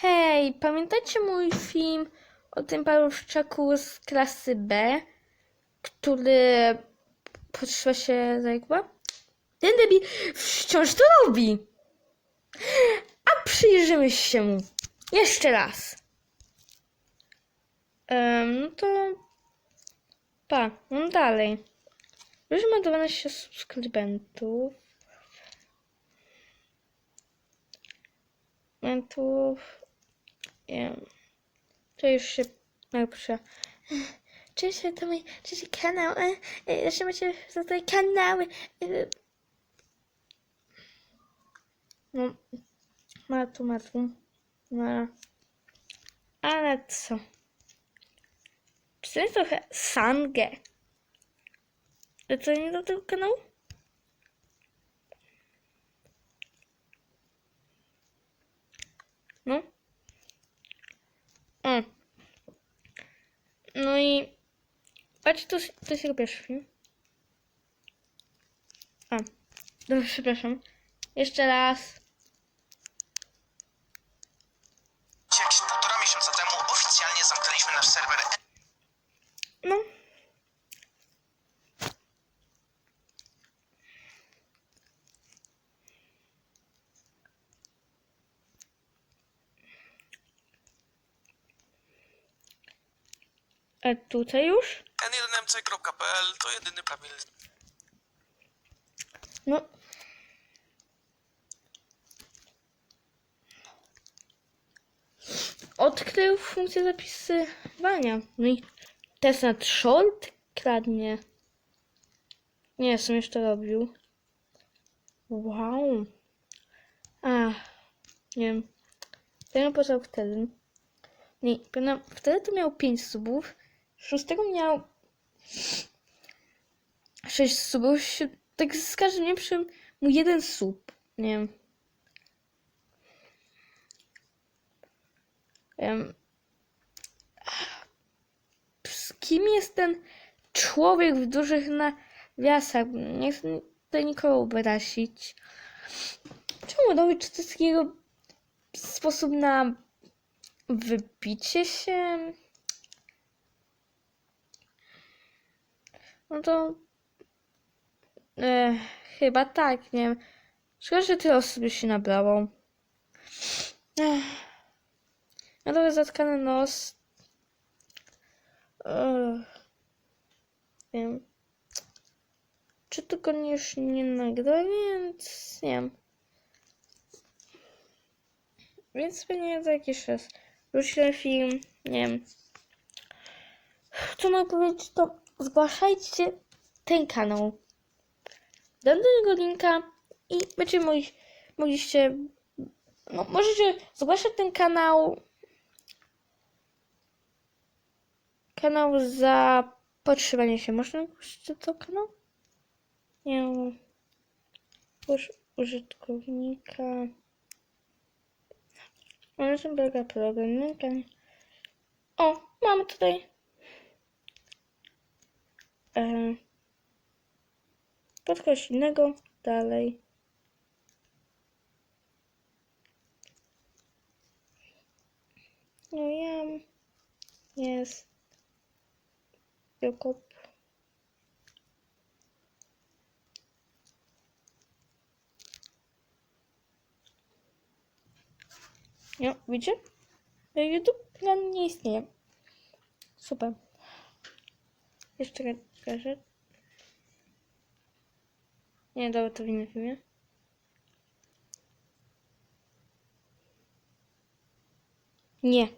Hej, pamiętacie mój film o tym paluszczaku z klasy B, który potrzeba się zajkła? Ten debil wciąż to robi. A przyjrzymy się mu jeszcze raz. No to pa, no dalej. Już ma 12 subskrybentów. Subskrybentów. Wiem. To już się napiszę. Cześć, to mój cześć, kanał. E, e, Jeszcze macie tutaj kanały. E, No, ma tu, ma tu. Ma. Ale co? Czy to jest trochę sangę? Co nie do tego kanału? No. O. No i... Patrz, to, to jest jego pierwszy film. A. Dobrze, przepraszam. Jeszcze raz. Jakieś półtora miesiąca temu oficjalnie zamknęliśmy nasz serwer No. A tutaj już? n1mc.pl to jedyny prawilny No. Odkrył funkcję zapisywania. No i test na Trolt kradnie. Nie, sam jeszcze robił. Wow. A, nie wiem. Ten poznał wtedy. Nie, wtedy to miał 5 subów. Szóstego miał 6 subów. Tak z każdym przy mu jeden sub. Nie wiem. Em, z kim jest ten człowiek w dużych nawiasach? Nie chcę tutaj nikogo obrazić. Czemu robić czy to jest jego sposób na wybicie się? No to e, chyba tak, nie wiem. Szkoda, że tyle osób się nabrało. Ech. Ja trochę zatkany nos. Ech. Wiem. Czy tylko nie już nie nagra, więc nie wiem. Więc pewnie za jakiś czas wróci film, nie wiem. Co mogę powiedzieć, to zgłaszajcie ten kanał. Do niego linka i będziecie mogli, mogliście, no możecie zgłaszać ten kanał, kanał za podtrzymanie się. Można zgłosić to kanał? Nie. Uż, użytkownika. Czym polega program? O, mamy tutaj. E, podkreśl innego, dalej. No ja jest Jakub. No, widzicie? YouTube plan nie istnieje. Super. Jeszcze raz pokażę. Nie, dobra, to w innym filmie. Nie.